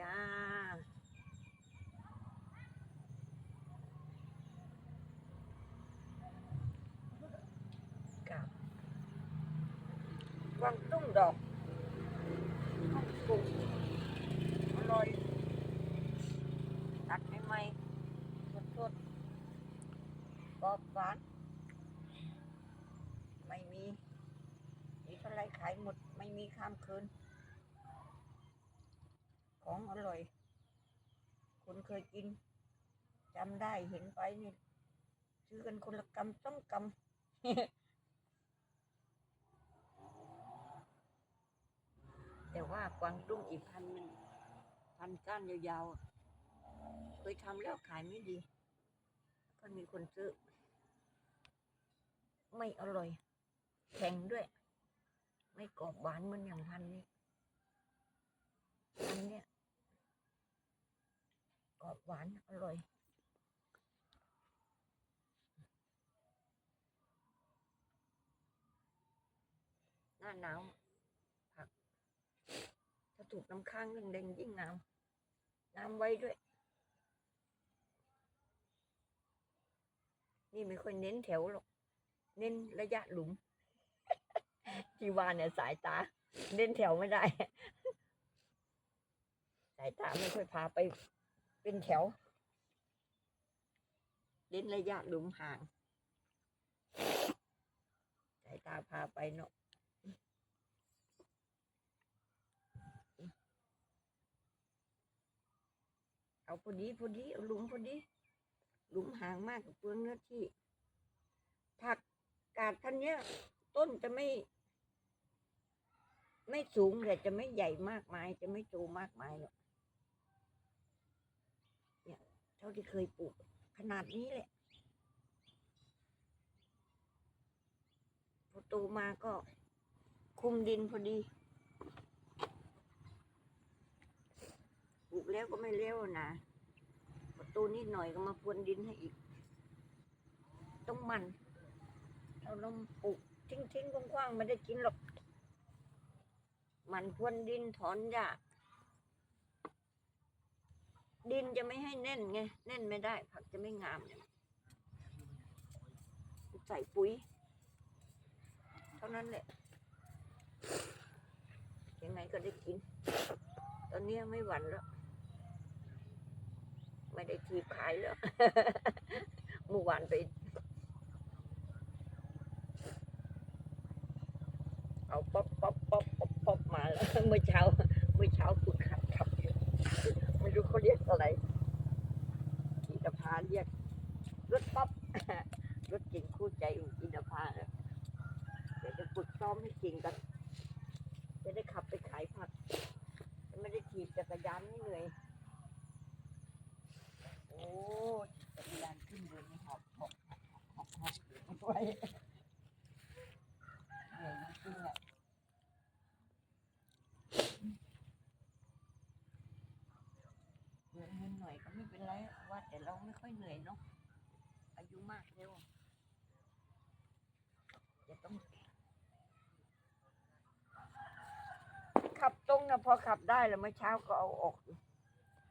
จ้า กับวางตุ้งดอกฮ่องกงอร่อย ตัดใหม่ๆสดๆกรอบหวาน ไม่มีมีเท่าไรขายหมด ไม่มีข้ามคืน ของอร่อยคุณเคยกินจำได้เห็นไปนี่ซื้อกันคนละกำต้องกำแต่ว่ากวางตุ้งอีกพันหนึ่งพันก้านยาวๆ เคยทำแล้วขายไม่ดี ก็มีคนซื้อ ไม่อร่อย แข็งด้วย ไม่กรอบหวานเหมือนอย่างพันนี้เนี้ยกร อบหวานอร่อยหน้าหนาวผัก ถ้าถูกน้ำค้างเร่งๆยิ่งงามงามไว้ด้วย นี่ไม่ค่อยเน้นแถวหรอก เน้นระยะหลุม ที่ว่าเนี่ยสายตา เน้นแถวไม่ได้ สายตาไม่ค่อยพาไป เป็นแถวเน้นระยะหลุมห่างสายตาพาไปเนาะเอาพอดีพอดีเอาหลุมพอดี หลุมห่างมากกับเปลืองเนื้อที่ ผักกาดพันเนี้ย ต้นจะไม่ ไม่สูงแต่จะไม่ใหญ่มากมาย จะไม่โตมากมายหรอก เท่าที่เคยปลูก ขนาดนี้แหละพอโตมาก็คุมดินพอดีปลูกแล้วก็ไม่เลี้ยวนะพอโตนิดหน่อยก็มาพรวนดินให้อีก ต้องมัน เราลมปลูกทิ้งทิ้งๆกว้างๆไม่ได้กินหรอก มันพรวนดินถอนหญ้า ดินจะไม่ให้แน่นไงแน่นไม่ได้ ผักจะไม่งามเนี่ยใส่ปุ๋ย เท่านั้นแหละ ยังไงก็ได้กิน ตอนนี้ไม่หวั่นแล้ว ไม่ได้ทีบขายแล้วเมื่อวานไป เอาป๊อปป๊อปป๊อปป๊อปป๊อปมาแล้วเมื่อเช้าเมื่อเช้าคุณ ไม่รู้เขาเรียกอะไรอินทพาเรียกรถป๊อปรถเก่งคู่ใจของอินทพาเดี๋ยวจะฝึกซ้อมให้เก่งกัน จะได้ขับไปขายผักจะไม่ได้ถีบจักรยานไม่เหนื่อย โอ้จักรยานขึ้นเดินหอบหอบหอบหอบหอบไว้หนื่อยจริงๆอะ เหนื่อยหน่อยก็ไม่เป็นไรว่าแต่เราไม่ค่อยเหนื่อยเนาะอายุมากเร็วจะต้องขับตรงนะพอขับได้แล้วเมื่อเช้าก็เอาออก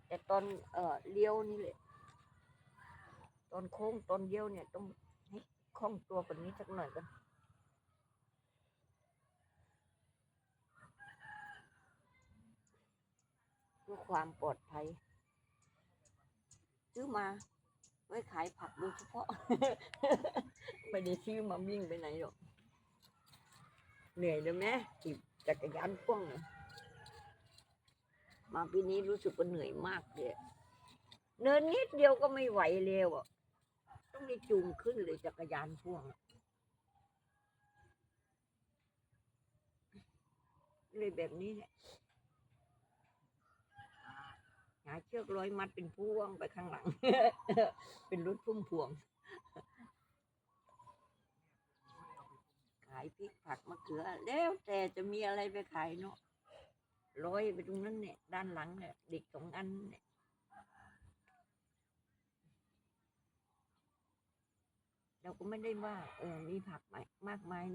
แต่ตอนเอ่อเลี้ยวนี่แหละตอนโค้งตอนเลี้ยวเนี่ยต้องให้คล่องตัวกว่านี้สักหน่อยกันเพื่อความปลอดภัย ซื้อมา ไว้ขายผักโดยเฉพาะ ไม่ได้ซื้อมาวิ่งไปไหนหรอก เหนื่อยเลยไหมขี่จักรยานพ่วงเนี่ยมาปีนี้รู้สึกว่าเหนื่อยมากเลยเนินนิดเดียวก็ไม่ไหวเร็วอะ ต้องได้จูงขึ้นเลยจักรยานพ่วงเลยแบบนี้เนี่ย หาเชือกร้อยมัดเป็นพวงไปข้างหลัง เป็นรถพุ่มพวง ขายพริกผักมะเขือ แล้วแต่จะมีอะไรไปขายเนาะร้อยไปตรงนั้นเนี่ย ด้านหลังเนี่ย เด็กสองอันเนี่ยเราก็ไม่ได้ว่าเออมีผักมากมาย